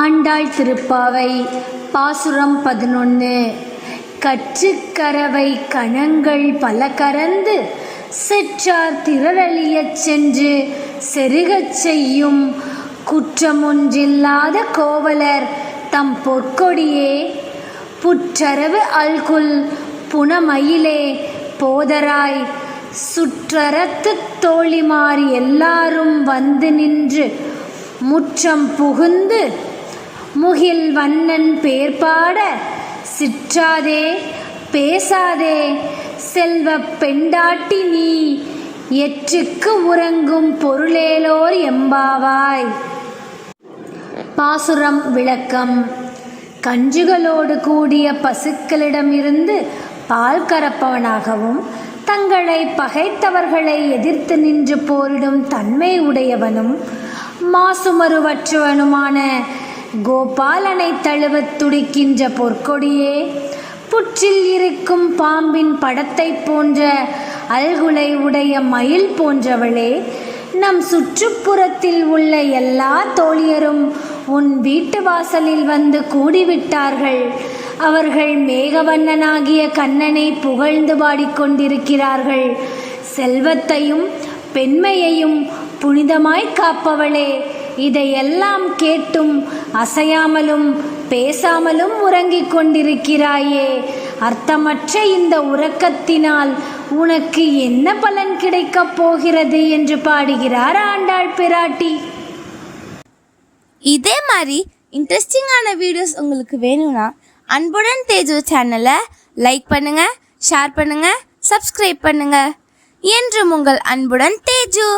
ஆண்டாள் திருப்பாவை பாசுரம் பதினொன்று கற்றுக்கரவை கணங்கள் பல கறந்து செற்றார் திரளியச் சென்று செருகச் செய்யும் குற்றமொன்றில்லாத கோவலர் தம் பொற்கொடியே. புற்றரவு அல்குல் புனமயிலே போதராய் சுற்றரத்து தோழிமார் எல்லாரும் வந்து நின்று முற்றம் புகுந்து முகில் வண்ணன் பேர் பாட சிற்றாதே பேசாதே செல்வப் பெண்டாட்டி நீ எற்றுக்கு உறங்கும் பொருளேலோர் எம்பாவாய். பாசுரம் விளக்கம். கஞ்சுகளோடு கூடிய பசுக்களிடமிருந்து பால் கறப்பவனாகவும் தங்களை பகைத்தவர்களை எதிர்த்து நின்று போரிடும் தன்மை உடையவனும் மாசுமருவற்றவனுமான கோபாலனை தழுவத் துடிக்கின்ற பொற்கொடியே புற்றில் இருக்கும் பாம்பின் படத்தைப் போன்ற அல்குலை உடைய மயில் போன்றவளே நம் சுற்றுப்புறத்தில் உள்ள எல்லா தோழியரும் உன் வீட்டு வாசலில் வந்து கூடிவிட்டார்கள். அவர்கள் மேகவண்ணனாகிய கண்ணனை புகழ்ந்து பாடிக்கொண்டிருக்கிறார்கள் செல்வத்தையும் பெண்மையையும் புனிதமாய் காப்பவளே இதையெல்லாம் கேட்டும் அசையாமலும் பேசாமலும் உறங்கிக் கொண்டிருக்கிறாயே. அர்த்தமற்ற இந்த உறக்கத்தினால் உனக்கு என்ன பலன் கிடைக்கப் போகிறது என்று பாடுகிறார் ஆண்டாள் பிராட்டி. இதே மாதிரி இன்ட்ரெஸ்டிங்கான வீடியோஸ் உங்களுக்கு வேணும்னா அன்புடன் தேஜு சேனலை லைக் பண்ணுங்க ஷேர் பண்ணுங்க சப்ஸ்கிரைப் பண்ணுங்க. என்றும் உங்கள் அன்புடன் தேஜு.